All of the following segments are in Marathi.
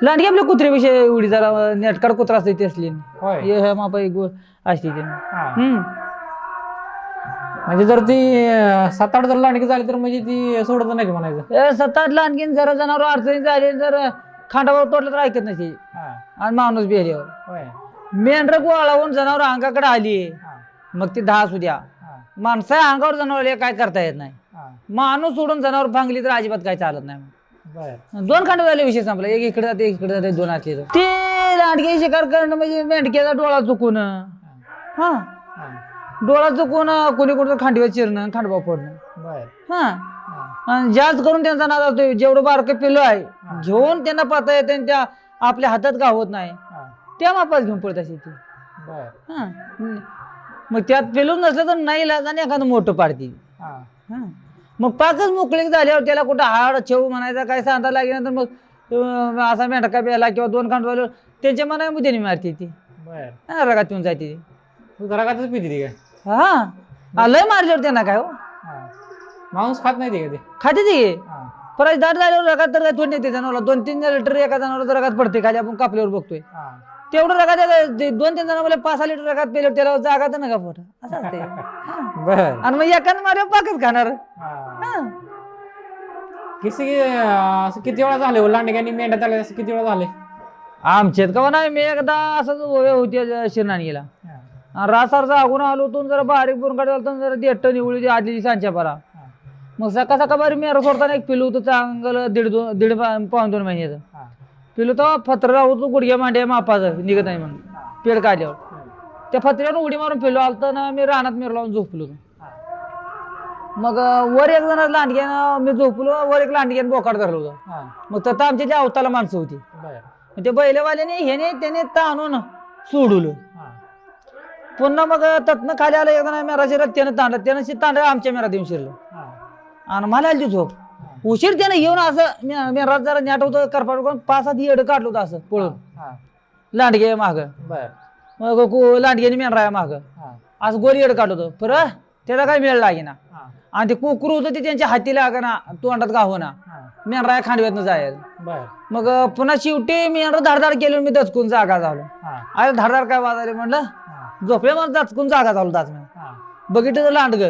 लांडगी आपल्या कुत्र्याविषयी एवढी जरा नेटकाड कुत्रा असते ती असली. होय. हे हे मापा एक गो- असते ती. हा. हम्म. म्हणजे जर ती सात आठ जर लांडगी झाली तर म्हणजे ती सोडत नाही म्हणायचं? हे सतत लांडगीन जरा जनावर अडचणी झाली जर खांडावर तोडलं तर ऐकत नसे हा. आणि माणूस बेल्यावर होय. मेंढरं गोळावून जनावर अंगाकडे आली. हा. मग ती दहा असू द्या. हा. माणसा अंगावर जनावर काय करता येत नाही. हा. माणूस सोडून जनावर भांगली तर अजिबात काय चालत नाही. दोन खांड झाले विषय संपला. एक इकडे जाते एक इकडे जाते दोन तर ते लांडगे शिकार करणं म्हणजे मेंढक्याचा डोळा चुकून. हा. डोळा चुकून कोणी कोणी खांडीवर चिरणं खांडबा फोडणं. हा. आणि जास्त करून त्यांचा नाद असतो जेवढं बारकं पिल्लो आहे घेऊन त्यांना पाहता येते त्या आपल्या हातात गावत नाही हा. त्या मापात घेऊन पडत असे ती. हा. मग त्यात पेलून नसलं तर नाही इलाज आणि एखादं मोठं पाडती हा. हा. मग पाकच मोकळीक झाल्यावर त्याला कुठं हाड छेव म्हणायचा काय सांगता लागेल तर मग अं, असा मेंढका प्याला किंवा दोन खांड झालं त्यांच्या मना मुद्द्याने मारते ती. बर. हा, रगात येऊन जाते ती. तू घरातच पिती ती काय? हा लय मारल्यावर त्यांना काय हो? हा. मांस खात नाही ती का ते? खाते ती? हा. परत दाट झाल्यावर रगात तर काय थोडी येते जनावरला. दोन तीन लिटर एका जनावर रगात पडते खाली आपण कापल्यावर बघतोय. हा. तेवढं रगात दोन तीन जनावर पाच सहा लिटर रगात पेल्यावर त्याला जागा तर नका पोट असं असते बर. आणि मग एखादं मारल्यावर पाकच खाणार. किती असं किती वेळा झाले हो? लांडग्यानी मेंढ्यात आले असं किती वेळा झाले? आमच्यात का नाही मी एकदा असंच ओव्या होती हा. आणि रासारचा आगून आलो तो जरा बारीक बुरून काढला तर जरा देट्ट निवळी आदली सांच्या परा. मग सका सका बारी मेरा सोडताना एक पिलू होतं चांगलं दीड दोन दीड पा- पाऊण दोन महिन्याचं. पिलू तर फत्र होतो गुडघ्या मांड्या मापाचं निघत नाही म्हणून. पेड काढल्यावर. त्या फत्र्यानं उडी मारून पिलो आलतं ना मी रानात मिर लावून झोपलो. मग वर एक जण लांडग्यानं मी झोपलो वर एक लांडग्यानं बोकाड धरलं होतं. मग तर आमच्या त्या अवताला माणसं होती मग ते बैलवाल्याने ह्याने त्याने ताणून सोडवलं. पुन्हा मग तत्न खाली आलं एक जण मेरा शिरत त्यानं तांडत त्यानं तांडा आमच्या मेरात येऊन शिरलं. आणि मला आली ती झोप उशीर त्यानं येऊन असं मे- मेरात जरा न्याट होतं करपाट करून पाच सात येड काढलं होतं असं पळून हा. लांडगे माग बर मग कु- लांडग्याने मेनराया माग हा. असं गोरी येड काढलं होतं पर त्याला काय मिळ लागेना हा. आणि ते कुकरू होतं ते त्यांच्या हाती लागना तोंडात गावना हा. मेनराया खांडव्यातनं जायला बर मग पुन्हा शेवटी मी धाडधाड केलं मी दचकून जागा झालो हा. अरे धाडधाड काय वाजाले म्हणलं हा. झोपले मला दचकून जागा झालो दाच मी हा. बघितलं लांडग.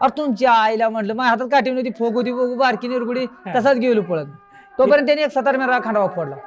अरे तुमच्या आईला म्हटलं माझ्या हातात काठी नव्हती फोक होती बघू बारकी निरगुडी तसाच गेलो पळत. तोपर्यंत त्याने एक सतार मेरा खांडावा फोडला